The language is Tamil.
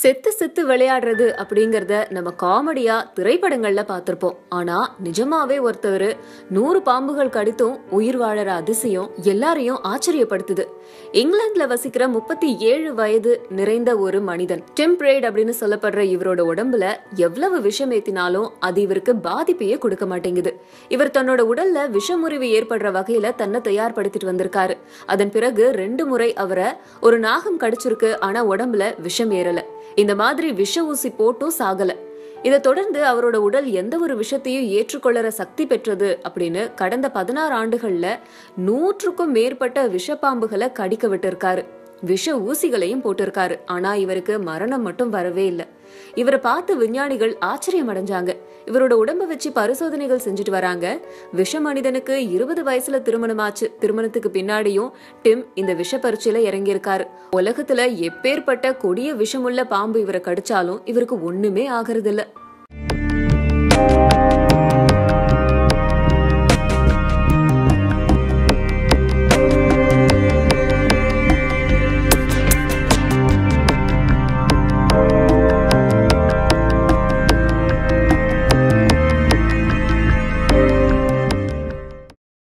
செத்து செத்து விளையாடுறது அப்படிங்கறத நம்ம காமெடியா திரைப்படங்கள்ல பார்த்துருப்போம். ஆனா நிஜமாவே ஒருத்தர் நூறு பாம்புகள் கடித்தும் உயிர் வாழற அதிசயம் எல்லாரையும் ஆச்சரியப்படுத்துது. இங்கிலாந்துல வசிக்கிற முப்பத்தி ஏழு வயது நிறைந்த ஒரு மனிதன். டெம்ப்ரேட் அப்படின்னு சொல்லப்படுற இவரோட உடம்புல எவ்வளவு விஷம் ஏத்தினாலும் அது இவருக்கு பாதிப்பையே கொடுக்க மாட்டேங்குது. இவர் தன்னோட உடல்ல விஷமுறிவு ஏற்படுற வகையில தன்னை தயார்படுத்திட்டு வந்திருக்காரு. அதன் பிறகு ரெண்டு முறை அவரை ஒரு நாகம் கடிச்சிருக்கு ஆனா உடம்புல விஷம் ஏறல. இந்த மாதிரி விஷ ஊசி போட்டும் சாகல. இதை தொடர்ந்து அவரோட உடல் எந்த ஒரு விஷயத்தையும் ஏற்றுக்கொள்ளற சக்தி பெற்றது அப்படின்னு கடந்த பதினாறு ஆண்டுகள்ல நூற்றுக்கும் மேற்பட்ட விஷப்பாம்புகளை கடிக்க விட்டிருக்காரு. விஷ ஊசிகளையும் போட்டிருக்காரு. ஆனா இவருக்கு மரணம் மட்டும் வரவே இல்லை. இவரை பார்த்து விஞ்ஞானிகள் ஆச்சரியம் அடைஞ்சாங்க இவரோட உடம்ப வச்சு பரிசோதனைகள் செஞ்சுட்டு வராங்க. விஷ மனிதனுக்கு இருபது வயசுல திருமணமாச்சு. திருமணத்துக்கு பின்னாடியும் டிம் இந்த விஷ பரீட்சையில இறங்கியிருக்காரு. உலகத்துல எப்பேற்பட்ட கொடிய விஷமுள்ள பாம்பு இவரை கடிச்சாலும் இவருக்கு ஒண்ணுமே ஆகிறது